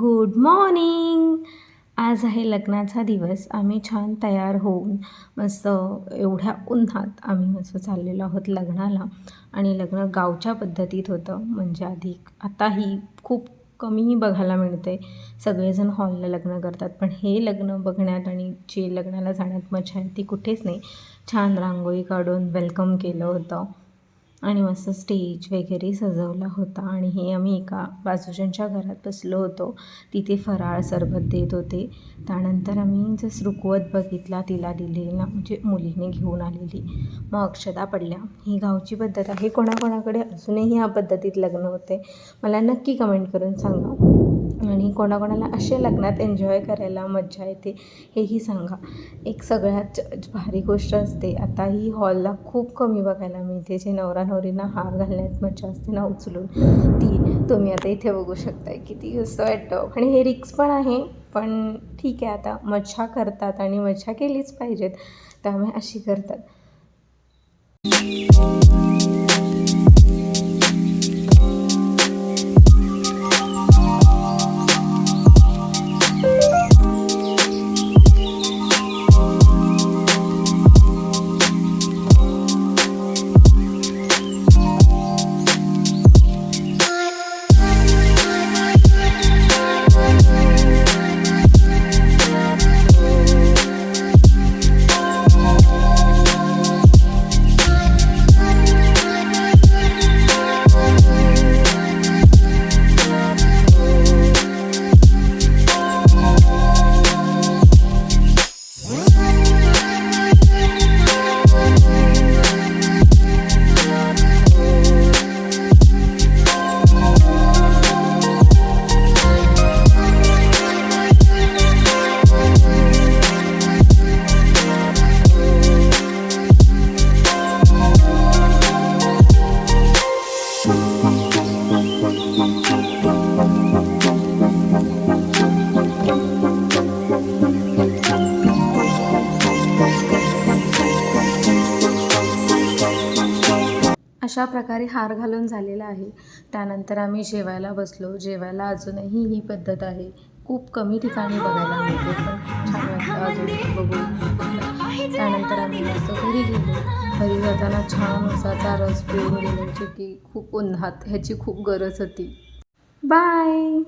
Good morning आज आहे लग्नाचा दिवस. आम्ही छान तयार होऊन मस्त एवढ्या उन्हात आम्ही मस्त चाललेलो आहोत लग्नाला. आणि लग्न गावच्या पद्धतीत होतं. म्हणजे आधी आताही खूप कमी बघायला मिळते. सगळेजण हॉलला लग्न करतात. पण हे लग्न बघण्यात आणि जे लग्नाला जाण्यात मजा आहे ती कुठेच नाही. छान रांगोळी काढून वेलकम केलं होतं. आणि मस्त स्टेज वगैरे सजवला होता. आणि हे आम्ही एका बाजूच्यांच्या घरात बसलो होतो. तिथे फराळ सरबत देत होते. त्यानंतर आम्ही जस रुकवत बघितला तिला दिलेला म्हणजे मुलीने घेऊन आलेली. मग अक्षता पडल्या. ही गावची पद्धत आहे. कोणाकोणाकडे अजूनही ह्या पद्धतीत लग्न होते? मला नक्की कमेंट करून सांगा. आणि कोणाकोणाला असे लग्नात एन्जॉय करायला मज्जा येते हेही सांगा. एक सगळ्यात ज- भारी गोष्ट असते आता ही हॉलला खूप कमी बघायला मिळते जे नवरा नवरींना हार घालण्यात मज्जा असते ना उचलून. ती तुम्ही आता इथे बघू शकताय किती असं वाटतं. आणि हे रिक्स पण आहे पण ठीक आहे आता मज्जा करतात आणि मज्जा केलीच पाहिजेत त्यामुळे अशी करतात. अशा प्रकारे हार घालून झालेला आहे. त्यानंतर आम्ही जेवायला बसलो. जेवायला अजूनही ही पद्धत आहे. खूप कमी ठिकाणी बघायला मिळते पण छान वाटतं अजून बघून. त्यानंतर आम्ही मस्त घरी गेलो. घरी जाताना छान उसाचा रस पिऊन गेलो की खूप उन्हात ह्याची खूप गरज होती. बाय!